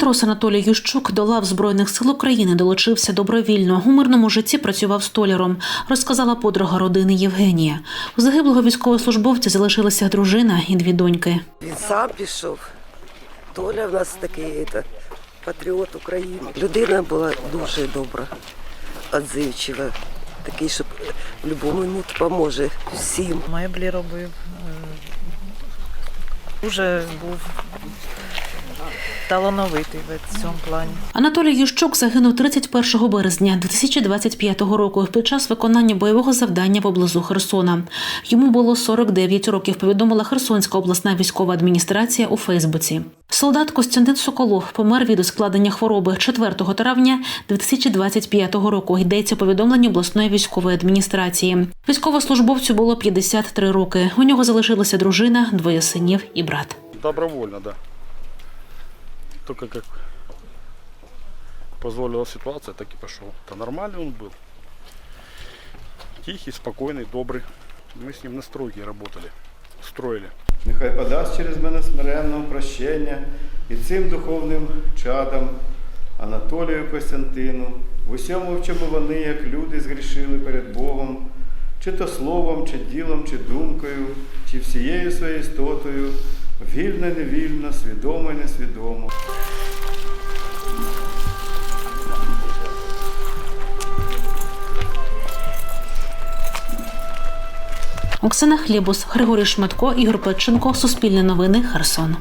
Матрос Анатолій Ющук до лав Збройних сил України долучився добровільно. У мирному житті працював столяром, розказала подруга родини Євгенія. У загиблого військовослужбовця залишилася дружина і дві доньки. Він сам пішов. Толя в нас такий це, патріот України. Людина була дуже добра, відзивчива. Такий, що в будь-яку минуту поможе всім. меблі робив. е, Дуже був талановитий в цьому плані. Анатолій Ющук загинув 31 березня 2025 року під час виконання бойового завдання поблизу Херсона. Йому було 49 років. Повідомила Херсонська обласна військова адміністрація у Фейсбуці. Солдат Костянтин Соколов помер від ускладнення хвороби 4 травня 2025 року. Йдеться у повідомленні обласної військової адміністрації. Військовослужбовцю було 53 роки. У нього залишилася дружина, двоє синів і брат. Добровольно, да. Только как позволила ситуация, так и пошел. Это нормальный он был. Тихий, спокойный, добрый. Мы с ним на стройке работали, строили. Нехай подасть через мене смиренного прощення і цим духовним чадам Анатолію Костянтину, в усьому, в чому вони, як люди, згрішили перед Богом, чи то словом, чи ділом, чи думкою, чи всією своєю істотою, вільно, невільно, свідомо, несвідомо. Оксана Хлібус, Григорій Шматко, Ігор Петченко, Суспільне новини, Херсон.